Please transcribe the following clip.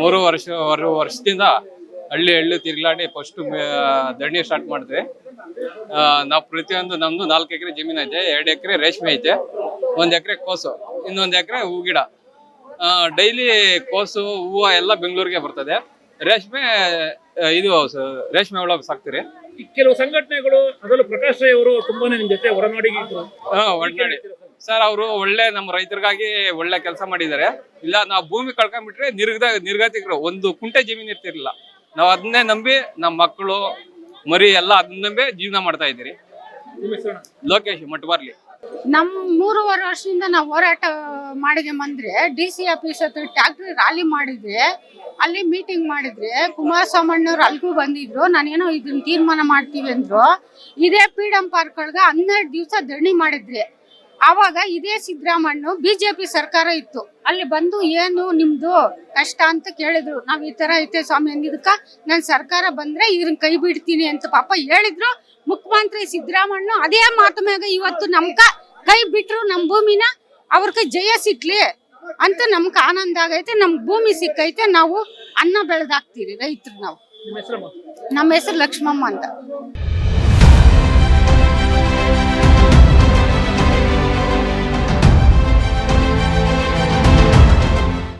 ಮೂರು ವರ್ಷ ಮೂರು ವರ್ಷದಿಂದ ಹಳ್ಳಿ ಹಳ್ಳಿ ತಿರ್ಗ್ಲಾಡಿ ಫಸ್ಟ್ ದಣಿ ಸ್ಟಾರ್ಟ್ ಮಾಡಿದ್ವಿ. ನಾವು ಪ್ರತಿಯೊಂದು ನಮ್ದು ನಾಲ್ಕು ಎಕರೆ ಜಮೀನು ಐತೆ ಎರಡು ಎಕರೆ ರೇಷ್ಮೆ ಐತೆ ಒಂದ್ ಎಕರೆ ಕೋಸು ಇನ್ನೊಂದು ಎಕರೆ ಹೂ ಗಿಡ. ಡೈಲಿ ಕೋಸು ಹೂವು ಎಲ್ಲ ಬೆಂಗಳೂರಿಗೆ ಬರ್ತದೆ. ರೇಷ್ಮೆ ಇದು ರೇಷ್ಮೆ ಹುಳ ಸಾಕ್ತಿರಿ. ಕೆಲವು ಸಂಘಟನೆಗಳು ಅದರಲ್ಲೂ ಪ್ರಕಾಶ್ ರೈ ಅವರು ತುಂಬಾನೇ ನಿಮ್ ಜೊತೆ ಒಡನಾಡಿಗೆ ಇದ್ರು. ಹಾ ಒಟ್ನಾಡಿ ಸರ್, ಅವರು ಒಳ್ಳೆ ನಮ್ಮ ರೈತರಿಗಾಗಿ ಒಳ್ಳೆ ಕೆಲಸ ಮಾಡಿದ್ದಾರೆ. ಇಲ್ಲ, ನಾವು ಭೂಮಿ ಕಳ್ಕೊಂಡ್ಬಿಟ್ರೆ ನಿರ್ಗದ, ನಿರ್ಗತಿಕರು, ಒಂದು ಕುಂಟೆ ಜಮೀನು ಇರ್ತಿರ್ಲಿಲ್ಲ. ನಾವು ಅದನ್ನೇ ನಂಬಿ ನಮ್ಮ ಮಕ್ಕಳು, ಮರಿ ಎಲ್ಲ ಅದನ್ನ ನಂಬಿ ಜೀವನ ಮಾಡ್ತಾ ಇದ್ದೀರಿ. ಲೋಕೇಶ್ ಮಟ್ಬಾರ್ಲಿ ನಮ್ ಮೂರುವರೆ ವರ್ಷದಿಂದ ನಾವು ಹೋರಾಟ ಮಾಡಿದೆ ಬಂದ್ರೆ, ಡಿ ಸಿ ಆಫೀಸ್ ಹತ್ರ ಟ್ಯಾಕ್ಟ್ರಿ ರ್ಯಾಲಿ ಮಾಡಿದ್ರೆ, ಅಲ್ಲಿ ಮೀಟಿಂಗ್ ಮಾಡಿದ್ರೆ ಕುಮಾರಸ್ವಾಮಣ್ಣವ್ರು ಅಲ್ಲಿಗೂ ಬಂದಿದ್ರು. ನಾನೇನೋ ಇದನ್ನ ತೀರ್ಮಾನ ಮಾಡ್ತೀವಿ ಅಂದ್ರು. ಇದೇ ಫ್ರೀಡಂ ಪಾರ್ಕ್ ಒಳಗ ಹನ್ನೆರಡು ದಿವಸ ಧರಣಿ ಮಾಡಿದ್ರಿ. ಆವಾಗ ಇದೇ ಸಿದ್ದರಾಮಣ್ಣ ಬಿಜೆಪಿ ಸರ್ಕಾರ ಇತ್ತು. ಅಲ್ಲಿ ಬಂದು ಏನು ನಿಮ್ದು ಕಷ್ಟ ಅಂತ ಕೇಳಿದ್ರು. ನಾವ್ ಈ ತರ ಐತೆ ಸ್ವಾಮಿ ಅಂದಿದ್ಕ ನನ್ ಸರ್ಕಾರ ಬಂದ್ರೆ ಇದನ್ನ ಕೈ ಬಿಡ್ತೀನಿ ಅಂತ ಪಾಪ ಹೇಳಿದ್ರು. ಮುಖ್ಯಮಂತ್ರಿ ಸಿದ್ದರಾಮಣ್ಣ ಅದೇ ಮಾತು ಮ್ಯಾಗ ಇವತ್ತು ನಮ್ಕ ಕೈ ಬಿಟ್ರು ನಮ್ ಭೂಮಿನ ಅವ್ರಕ ಜಯ ಸಿಕ್ಲಿ ಅಂತ ನಮ್ಗೆ ಆನಂದ ಆಗೈತೆ ನಮ್ ಭೂಮಿ ಸಿಕ್ಕೈತೆ ನಾವು ಅನ್ನ ಬೆಳೆದಾಕ್ತಿವಿ ರೈತರು ನಾವು. ನಿಮ್ಮ ಹೆಸರು ಲಕ್ಷ್ಮಮ್ಮ ಅಂತ.